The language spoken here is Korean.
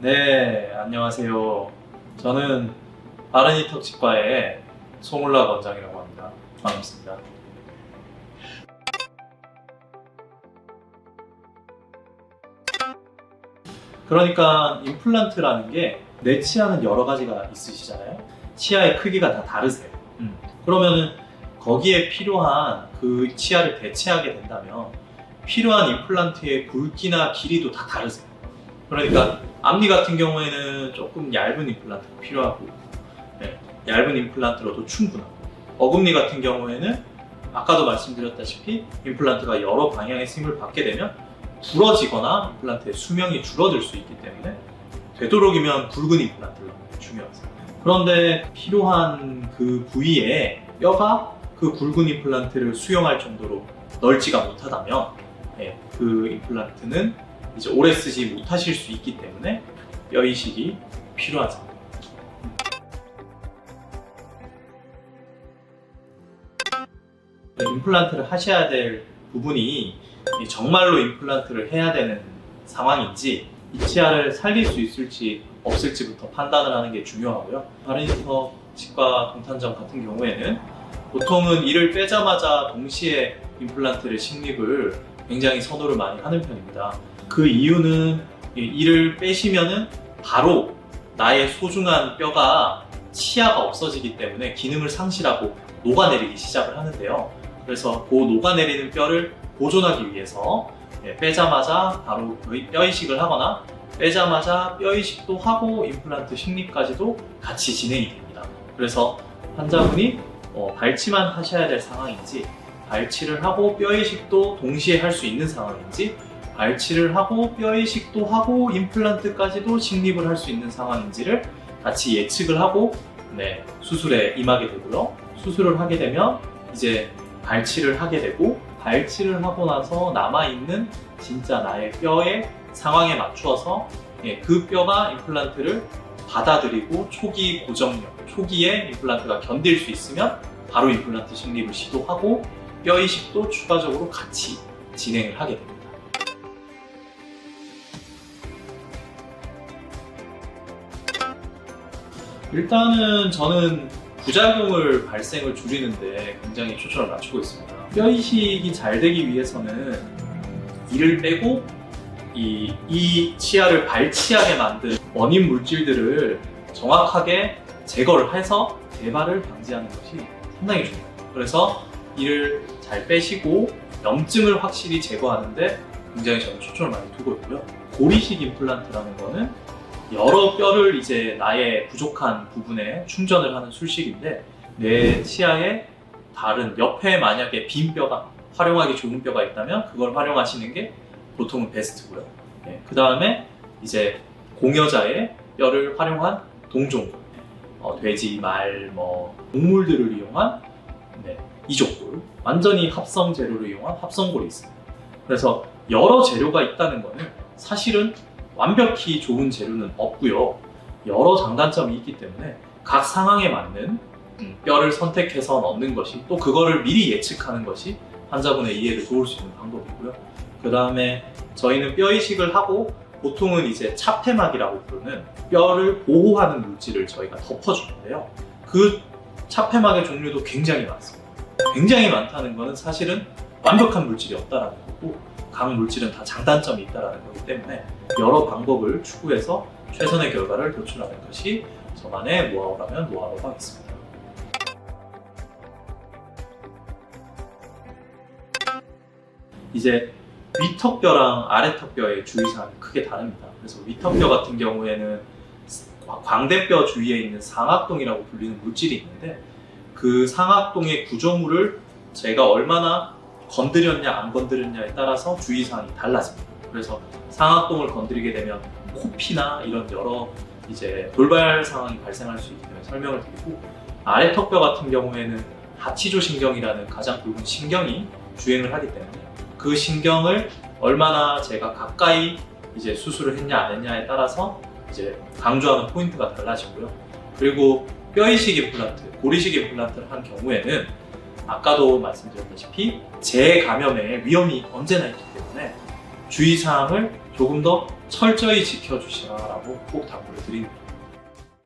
네, 안녕하세요. 저는 바르니턱 치과의 송울락 원장이라고 합니다. 반갑습니다. 그러니까 임플란트라는 게 내 치아는 여러 가지가 있으시잖아요. 치아의 크기가 다 다르세요. 음. 그러면은 거기에 필요한 그 치아를 대체하게 된다면 필요한 임플란트의 굵기나 길이도 다 다르세요. 그러니까 앞니 같은 경우에는 조금 얇은 임플란트가 필요하고 네, 얇은 임플란트로도 충분하고 어금니 같은 경우에는 아까도 말씀드렸다시피 임플란트가 여러 방향의 힘을 받게 되면 부러지거나 임플란트의 수명이 줄어들 수 있기 때문에 되도록이면 굵은 게 중요하세요. 그런데 필요한 그 부위에 뼈가 그 굵은 임플란트를 수용할 정도로 넓지가 못하다면 예, 그 임플란트는 이제 오래 쓰지 못하실 수 있기 때문에 뼈 이식이 상황. 임플란트를 하셔야 될 부분이 이 정말로 임플란트를 해야 되는 상황인지 이 치아를 살릴 수 있을지 없을지부터 판단을 하는 게 중요하고요. 바르니터 치과 동탄점 같은 경우에는 보통은 이를 빼자마자 동시에 임플란트를 식립을 굉장히 선호를 많이 하는 편입니다. 그 이유는 이 이를 빼시면은 바로 나의 소중한 뼈가 치아가 없어지기 때문에 기능을 상실하고 녹아내리기 시작을 하는데요. 그래서 그 녹아내리는 뼈를 보존하기 위해서 예, 빼자마자 바로 뼈 이식을 하거나 빼자마자 뼈 이식도 하고 임플란트 식립까지도 같이 진행이 됩니다. 그래서 환자분이 어, 발치만 하셔야 될 상황인지 발치를 하고 뼈 이식도 동시에 할 수 있는 상황인지 발치를 하고 뼈 이식도 하고 임플란트까지도 식립을 할 수 있는 상황인지를 같이 예측을 하고 네, 수술에 임하게 되고요. 수술을 하게 되면 이제 발치를 하게 되고 발치를 하고 나서 남아있는 진짜 나의 뼈의 상황에 맞추어서 예, 그 뼈가 임플란트를 받아들이고 초기 고정력, 초기에 임플란트가 견딜 수 있으면 바로 임플란트 식립을 시도하고 뼈 이식도 추가적으로 같이 진행을 하게 됩니다. 일단은 저는 부작용을 발생을 줄이는데 굉장히 초점을 맞추고 있습니다. 뼈 이식이 잘 되기 위해서는 이를 빼고 이, 이 치아를 발치하게 만든 원인 물질들을 정확하게 제거를 해서 재발을 방지하는 것이 상당히 중요해요. 그래서 이를 잘 빼시고 염증을 확실히 제거하는데 굉장히 저는 초점을 많이 두고 있고요. 고리식 임플란트라는 거는 여러 뼈를 이제 나의 부족한 부분에 충전을 하는 술식인데 내 치아에 다른 옆에 만약에 빈 뼈가 활용하기 좋은 뼈가 있다면 그걸 활용하시는 게 보통은 베스트고요. 그 다음에 이제 공여자의 뼈를 활용한 동종골, 어, 돼지, 말, 뭐 동물들을 이용한 네, 이족골, 완전히 합성 재료를 이용한 합성골이 있습니다. 그래서 여러 재료가 있다는 거는 사실은 완벽히 좋은 재료는 없고요. 여러 장단점이 있기 때문에 각 상황에 맞는 음, 뼈를 선택해서 넣는 것이 또 그거를 미리 예측하는 것이 환자분의 이해를 도울 수 있는 방법이고요. 그 다음에 저희는 뼈 이식을 하고 보통은 이제 차폐막이라고 부르는 뼈를 보호하는 물질을 저희가 덮어주는데요. 그 차폐막의 종류도 굉장히 많습니다. 굉장히 많다는 것은 사실은 완벽한 물질이 없다라는 거고 각 물질은 다 장단점이 있다라는 거기 때문에 여러 방법을 추구해서 최선의 결과를 도출하는 것이 저만의 노하우라면 노하우라고 하겠습니다. 이제 위턱뼈랑 아래턱뼈의 주의사항이 크게 다릅니다. 그래서 위턱뼈 같은 경우에는 광대뼈 주위에 있는 상악동이라고 불리는 물질이 있는데 그 상악동의 구조물을 제가 얼마나 건드렸냐 안 건드렸냐에 따라서 주의사항이 달라집니다. 그래서 상악동을 건드리게 되면 코피나 이런 여러 이제 돌발 상황이 발생할 수 있기 때문에 설명을 드리고 아래 턱뼈 같은 경우에는 하치조 신경이라는 가장 굵은 신경이 주행을 하기 때문에 그 신경을 얼마나 제가 가까이 이제 수술을 했냐 안 했냐에 따라서 이제 강조하는 포인트가 달라지고요. 그리고 뼈 이식 임플란트, 고리식 임플란트를 한 경우에는 아까도 말씀드렸다시피 재감염의 위험이 언제나 있기 때문에 주의사항을 조금 더 철저히 지켜주시라라고 꼭 당부를 드립니다.